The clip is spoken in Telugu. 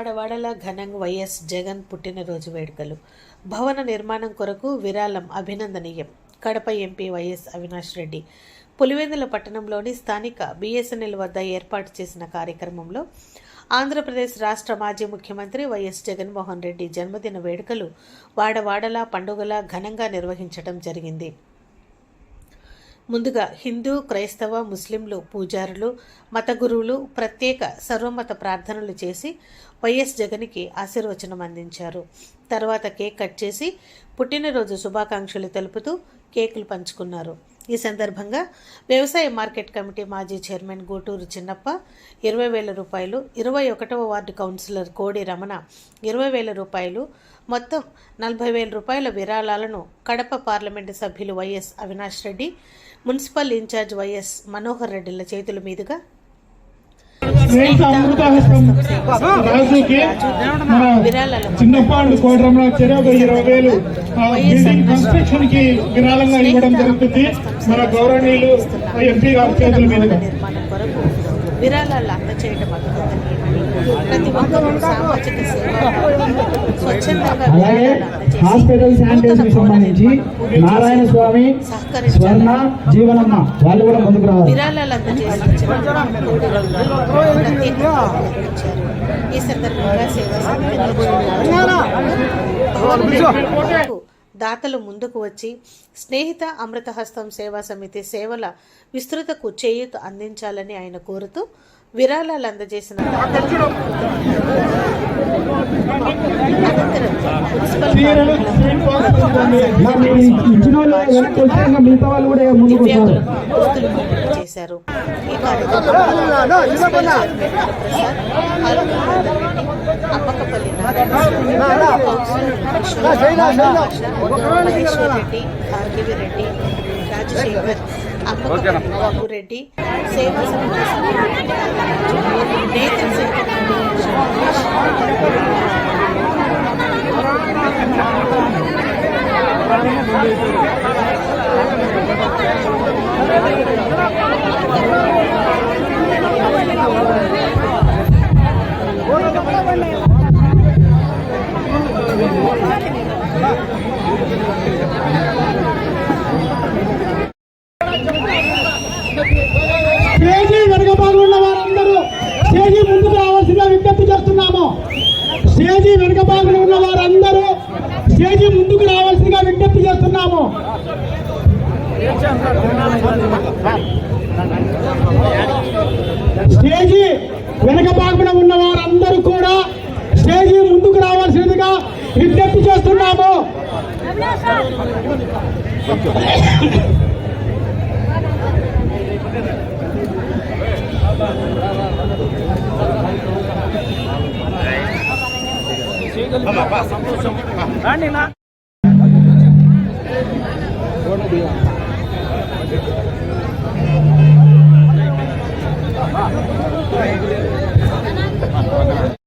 వాడవాడల ఘనంగా వైఎస్ జగన్ పుట్టినరోజు వేడుకలు. భవన నిర్మాణం కొరకు విరాళం అభినందనీయం. Kadapa MP YS Avinash Reddy. Pulivendula పట్టణంలోని స్థానిక బీఎస్ఎన్ఎల్ వద్ద ఏర్పాటు చేసిన కార్యక్రమంలో ఆంధ్రప్రదేశ్ రాష్ట్ర మాజీ ముఖ్యమంత్రి వైఎస్ జగన్మోహన్ రెడ్డి జన్మదిన వేడుకలు వాడవాడలా పండుగలా ఘనంగా నిర్వహించడం జరిగింది. ముందుగా హిందూ క్రైస్తవ ముస్లింలు పూజారులు మత గురువులు ప్రత్యేక సర్వమత ప్రార్థనలు చేసి వైఎస్ జగన్కి ఆశీర్వచనం అందించారు. తర్వాత కేక్ కట్ చేసి పుట్టినరోజు శుభాకాంక్షలు తెలుపుతూ కేకులు పంచుకున్నారు. ఈ సందర్భంగా వ్యవసాయ మార్కెట్ కమిటీ మాజీ చైర్మన్ గూటూరు చిన్నప్ప ఇరవై వేల రూపాయలు ఇరవై ఒకటవ వార్డు కౌన్సిలర్ కోడి రమణ ఇరవై వేల రూపాయలు మొత్తం నలభై వేల రూపాయల విరాళాలను కడప పార్లమెంటు సభ్యులు YS Avinash Reddy municipal incharge YS Manohar రెడ్డిల చేతుల మీదుగా స్నేహిత అమృతహస్తం రాజుకి మన చిన్నపాడు కోటరంలో ఒక ఇరవై వేలు బిల్డింగ్ కన్స్ట్రక్షన్కి విరాళంగా ఇవ్వడం జరుగుతుంది. మన గౌరవనీయులు ఎంపీ గారి చేతుల మీదుగా. విరాళాలు అందచేయడం ప్రతి ఒక్కరూ సామాజిక అలాగే హాస్పిటల్ శానిటైజర్కి సంబంధించి నారాయణ స్వామి స్వర్ణ జీవనమ్మ వాళ్ళు కూడా ముందుకు రావాలి విరాళాలు. ఈ సందర్భంగా సేవా దాతలు ముందుకు వచ్చి స్నేహిత అమృతహస్తం సేవా సమితి సేవల విస్తృతకు చేయూత అందించాలని ఆయన కోరుతూ విరాళాలు అందజేసిన అనంతరం మున్సిపల్ చేశారు. ఈ రెడ్డి అప్పకపల్లి రెడ్డి భార్గవి రెడ్డి రాజశేఖర్ అప్పకపల్లి బాబురెడ్డి సేవా సమితి స్టేజీ వెనుక భాగంలో ఉన్న వారందరూ స్టేజీ ముందుకు రావాల్సిందిగా విజ్ఞప్తి చేస్తున్నాము. స్టేజీ వెనుక భాగంలో ఉన్న వారందరూ కూడా స్టేజీ ముందుకు రావాల్సిందిగా విజ్ఞప్తి చేస్తున్నాము. రాండి